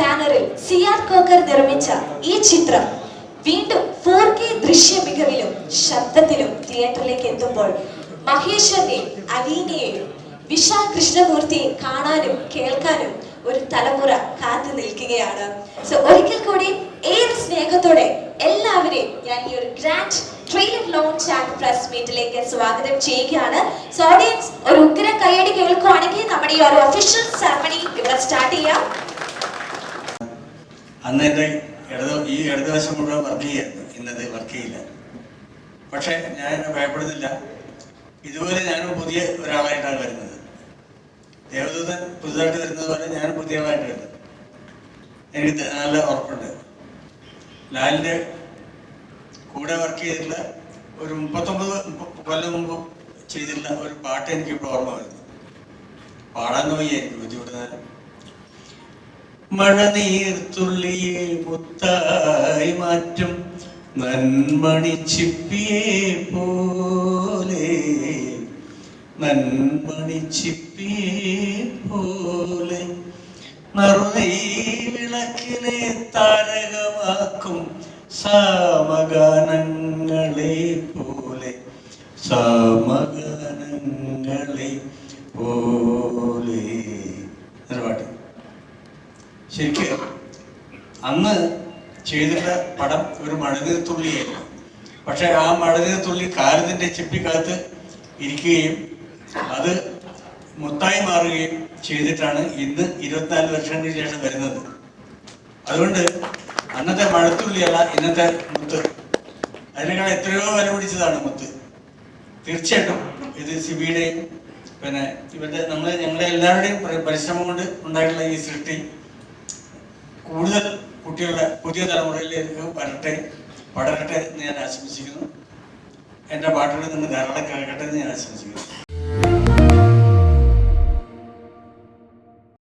ബാനറിൽ C R cocker നിർമ്മിച്ച ഈ ചിത്രം വീണ്ടും ഫോർ കെ ദൃശ്യ മികവിലും ശബ്ദത്തിലും തിയേറ്ററിലേക്ക് എത്തുമ്പോൾ മഹേശ്വരനെയും അലീനയെയും വിശാൽ കൃഷ്ണമൂർത്തിയെ കാണാനും കേൾക്കാനും ഒരു തലമുറ കാത്തു നിൽക്കുകയാണ്. സോ ഒരിക്കൽ കൂടി ഏറെ സ്നേഹത്തോടെ എല്ലാവരെയും ഞാൻ ഈ ഒരു grand trailer launch and press മീറ്റിലേക്ക് സ്വാഗതം ചെയ്യുകയാണ്. സോ ഓഡിയൻസ് ഒരു ഉഗ്ര കൈയടി കേൾക്കുവാണെങ്കിൽ നമ്മുടെ ഈ ഒരു ഒഫീഷ്യൽ സെറമണി ഇവിടെ സ്റ്റാർട്ട് ചെയ്യാം. അന്ന് എന്റെ ഇടത് ഈ ഇടതുവശം മുഴുവൻ വർക്ക് ചെയ്യായിരുന്നു. ഇന്നത് വർക്ക് ചെയ്യില്ല. പക്ഷേ ഞാൻ എന്നെ ഭയപ്പെടുന്നില്ല. ഇതുപോലെ ഞാനും പുതിയ ഒരാളായിട്ടാണ് വരുന്നത്. ദേവദൂതൻ പുതുതായിട്ട് വരുന്നത് പോലെ ഞാനും പുതിയതായിട്ട് വരുന്നത് എനിക്ക് നല്ല ഉറപ്പുണ്ട്. ലാലിന്റെ കൂടെ വർക്ക് ചെയ്തിട്ടുള്ള ഒരു മുപ്പത്തൊമ്പത് മുപ്പ- കൊല്ലം മുമ്പ് ചെയ്തിട്ടുള്ള ഒരു പാട്ട് എനിക്കിപ്പോൾ ഓർമ്മ വരുന്നു. പാടാൻ നോക്കി എനിക്ക് ബുദ്ധിമുട്ടുന്നത് മഴനീർത്തുള്ളിയെ മുത്തായി മാറ്റും. നന്മണി ചിപ്പിയെ പോലെ നന്മണി ചിപ്പിയെ പോലെ. വിളക്കിനെ താരകമാക്കും സാമഗാനങ്ങളെ പോലെ സാമഗാനങ്ങളെ പോലെ ഒരു പാട്ട് ശരിക്കും അന്ന് ചെയ്തിട്ട പടം ഒരു മഴനീർത്തുള്ളിയായിരുന്നു പക്ഷെ ആ മഴനീർത്തുള്ളി കാലത്തിന്റെ ചിപ്പിക്കകത്ത് ഇരിക്കുകയും അത് മുത്തായി മാറുകയും ചെയ്തിട്ടാണ് ഇന്ന് ഇരുപത്തിനാല് വർഷങ്ങൾക്ക് ശേഷം വരുന്നത്. അതുകൊണ്ട് അന്നത്തെ മഴത്തുള്ളിയല്ല ഇന്നത്തെ മുത്ത്. അതിനേക്കാൾ എത്രയോ വില പിടിച്ചതാണ് മുത്ത്. തീർച്ചയായിട്ടും ഇത് സിബിയുടെയും പിന്നെ ഇവരുടെ നമ്മളെ ഞങ്ങളുടെ എല്ലാവരുടെയും പരി- പരിശ്രമം കൊണ്ട് ഉണ്ടായിട്ടുള്ള ഈ സൃഷ്ടി കൂടുതൽ കുട്ടികളുടെ പുതിയ തലമുറയിലേക്ക് വരട്ടെ പടരട്ടെ എന്ന് ഞാൻ ആശംസിക്കുന്നു. എന്റെ പാട്ടുകൾ നിന്ന് ധാരാളം കേൾക്കട്ടെ എന്ന് ഞാൻ ആശംസിക്കുന്നു.